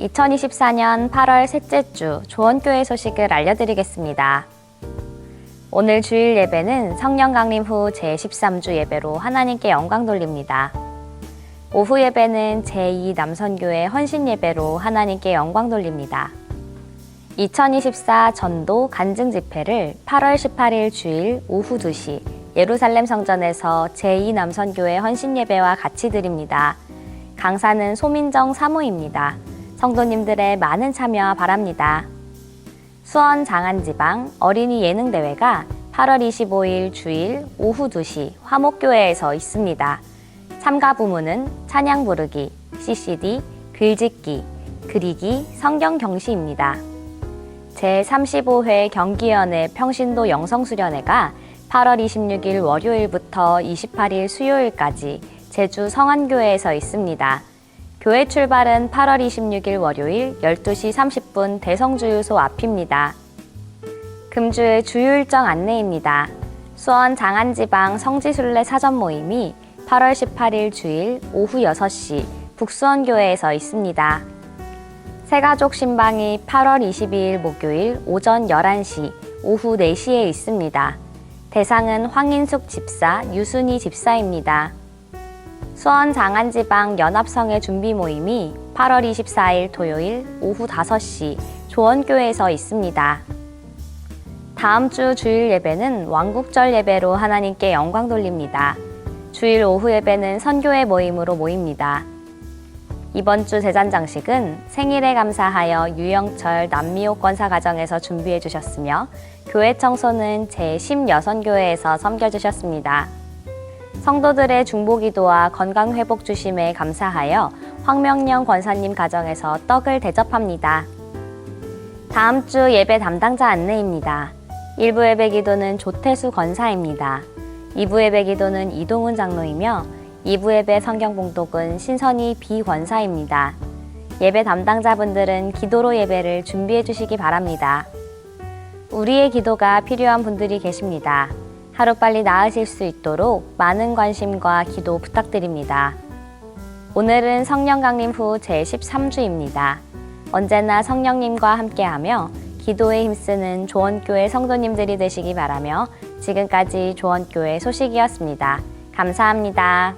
2024년 8월 셋째 주 조원교회 소식을 알려드리겠습니다. 오늘 주일 예배는 성령 강림 후 제13주 예배로 하나님께 영광 돌립니다. 오후 예배는 제2 남선교회 헌신 예배로 하나님께 영광 돌립니다. 2024 전도 간증 집회를 8월 18일 주일 오후 2시 예루살렘 성전에서 제2 남선교회 헌신 예배와 같이 드립니다. 강사는 소민정 사무입니다. 성도님들의 많은 참여 바랍니다. 수원 장안지방 어린이 예능대회가 8월 25일 주일 오후 2시 화목교회에서 있습니다. 참가 부문은 찬양 부르기, CCD, 글짓기, 그리기, 성경 경시입니다. 제35회 경기연회 평신도 영성수련회가 8월 26일 월요일부터 28일 수요일까지 제주 성안교회에서 있습니다. 교회 출발은 8월 26일 월요일 12시 30분 대성주유소 앞입니다. 금주의 주요 일정 안내입니다. 수원 장안지방 성지순례 사전 모임이 8월 18일 주일 오후 6시 북수원교회에서 있습니다. 새가족 신방이 8월 22일 목요일 오전 11시, 오후 4시에 있습니다. 대상은 황인숙 집사, 유순희 집사입니다. 수원 장안지방 연합성의 준비 모임이 8월 24일 토요일 오후 5시 조원교회에서 있습니다. 다음 주 주일 예배는 왕국절 예배로 하나님께 영광 돌립니다. 주일 오후 예배는 선교회 모임으로 모입니다. 이번 주 제잔장식은 생일에 감사하여 유영철 남미옥 권사 가정에서 준비해 주셨으며 교회 청소는 제10여선교회에서 섬겨 주셨습니다. 성도들의 중보기도와 건강회복 주심에 감사하여 황명령 권사님 가정에서 떡을 대접합니다. 다음 주 예배 담당자 안내입니다. 1부 예배 기도는 조태수 권사입니다. 2부 예배 기도는 이동훈 장로이며 2부 예배 성경 봉독은 신선희 비 권사입니다. 예배 담당자분들은 기도로 예배를 준비해 주시기 바랍니다. 우리의 기도가 필요한 분들이 계십니다. 하루빨리 나으실 수 있도록 많은 관심과 기도 부탁드립니다. 오늘은 성령 강림 후 제13주입니다. 언제나 성령님과 함께하며 기도에 힘쓰는 조원교회 성도님들이 되시기 바라며 지금까지 조원교회 소식이었습니다. 감사합니다.